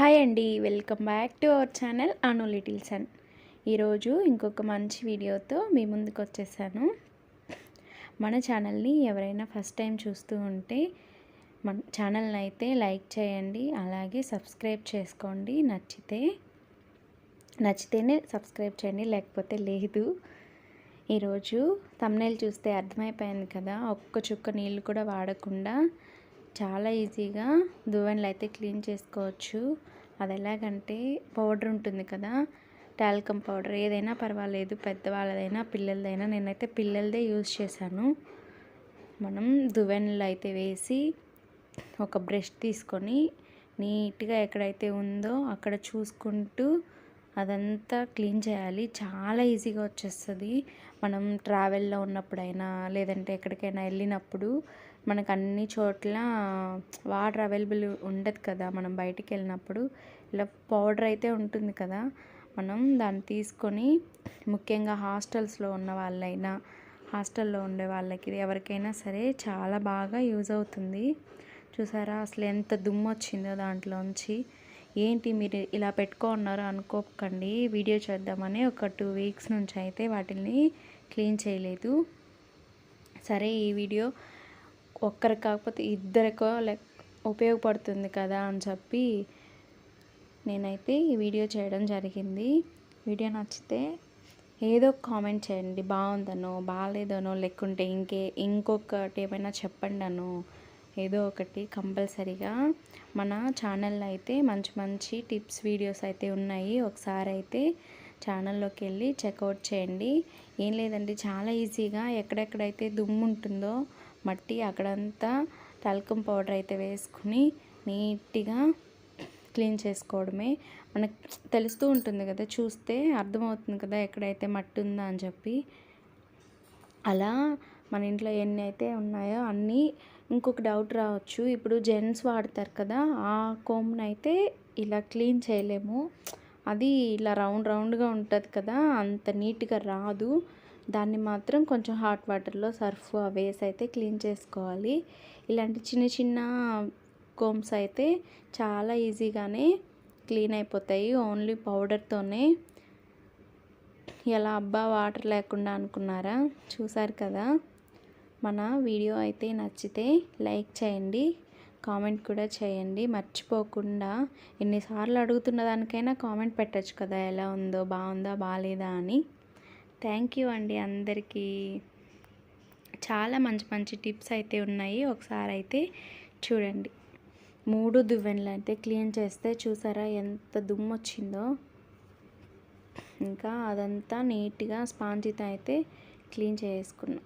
Hi అండి welcome back to our channel Anu little son. ఈరోజు ఇంకొక మంచి వీడియోతో మీ ముందుకు వచ్చేసాను. మన ఛానల్ని ఎవరైనా ఫస్ట్ టైం చూస్తూ ఉంటే మన ఛానల్ని అయితే లైక్ చేయండి అలాగే సబ్స్క్రైబ్ చేసుకోండి. నచ్చితే నచ్చితేనే సబ్స్క్రైబ్ చేయండి లేకపోతే లేదు. ఈరోజు తమ్నైల్ చూస్తే అర్థమైపోయింది కదా ఒక్క చుక్క నీళ్ళు కూడా వాడకుండా చాలా ఈజీగా దువ్వెనలు అయితే క్లీన్ చేసుకోవచ్చు. అది ఎలాగంటే పౌడర్ ఉంటుంది కదా టాల్కమ్ పౌడర్. ఏదైనా పర్వాలేదు పెద్దవాళ్ళదైనా పిల్లలదైనా నేనైతే పిల్లలదే యూజ్ చేశాను. మనం దువ్వెనలు అయితే వేసి ఒక బ్రష్ తీసుకొని నీట్గా ఎక్కడైతే ఉందో అక్కడ చూసుకుంటూ అదంతా క్లీన్ చేయాలి. చాలా ఈజీగా వచ్చేస్తుంది. మనం ట్రావెల్లో ఉన్నప్పుడైనా లేదంటే ఎక్కడికైనా వెళ్ళినప్పుడు మనకు అన్ని చోట్ల వాటర్ అవైలబుల్ ఉండదు కదా. మనం బయటికి వెళ్ళినప్పుడు ఇలా పౌడర్ అయితే ఉంటుంది కదా. మనం దాన్ని తీసుకొని ముఖ్యంగా హాస్టల్స్లో ఉన్న వాళ్ళైనా హాస్టల్లో ఉండే వాళ్ళకి ఎవరికైనా సరే చాలా బాగా యూజ్ అవుతుంది. చూసారా? అసలు ఎంత దుమ్ము వచ్చిందో దాంట్లోంచి. ఏంటి మీరు ఇలా పెట్టుకున్నారు అనుకోకండి వీడియో చేద్దామని ఒక టూ వీక్స్ నుంచి అయితే వాటిని క్లీన్ చేయలేదు. సరే ఈ వీడియో ఒక్కరు కాకపోతే ఇద్దరికో లైక్ ఉపయోగపడుతుంది కదా అని చెప్పి నేనైతే ఈ వీడియో చేయడం జరిగింది. వీడియో నచ్చితే ఏదో కామెంట్ చేయండి బాగుందనో బాగాలేదనో లేకుంటే ఇంకే ఇంకొకటి ఏమైనా చెప్పండి అను ఏదో ఒకటి కంపల్సరీగా. మన ఛానల్లో అయితే మంచి మంచి టిప్స్ వీడియోస్ అయితే ఉన్నాయి. ఒకసారి అయితే ఛానల్లోకి వెళ్ళి చెక్అవుట్ చేయండి. ఏం లేదండి చాలా ఈజీగా ఎక్కడెక్కడైతే దుమ్ము ఉంటుందో మట్టి అక్కడంతా టల్కం పౌడర్ అయితే వేసుకుని నీట్గా క్లీన్ చేసుకోవడమే. మనకు తెలుస్తూ ఉంటుంది కదా చూస్తే అర్థమవుతుంది కదా ఎక్కడైతే మట్టి ఉందా అని చెప్పి. అలా మన ఇంట్లో ఎన్ని అయితే ఉన్నాయో అన్నీ ఇంకొక డౌట్ రావచ్చు. ఇప్పుడు జెంట్స్ వాడతారు కదా ఆ కోమ్ని అయితే ఇలా క్లీన్ చేయలేము. అది ఇలా రౌండ్ రౌండ్గా ఉంటుంది కదా అంత నీట్గా రాదు. దాన్ని మాత్రం కొంచెం హాట్ వాటర్లో సర్ఫ్ వేసి అయితే క్లీన్ చేసుకోవాలి. ఇలాంటి చిన్న చిన్న కోమ్స్ అయితే చాలా ఈజీగానే క్లీన్ అయిపోతాయి. ఓన్లీ పౌడర్తోనే ఎలా అబ్బా వాటర్ లేకుండా అనుకున్నారా? చూసారు కదా? మన వీడియో అయితే నచ్చితే లైక్ చేయండి కామెంట్ కూడా చేయండి. మర్చిపోకుండా ఎన్నిసార్లు అడుగుతున్న దానికైనా కామెంట్ పెట్టచ్చు కదా ఎలా ఉందో బాగుందా బాగాలేదా అని. థ్యాంక్ యూ అండి అందరికీ. చాలా మంచి మంచి టిప్స్ అయితే ఉన్నాయి. ఒకసారి అయితే చూడండి. మూడు దువ్వెనలు అయితే క్లీన్ చేస్తే చూసారా ఎంత దుమ్ము వచ్చిందో ఇంకా అదంతా నీట్గా స్పాంజితో అయితే క్లీన్ చేసుకున్నాం.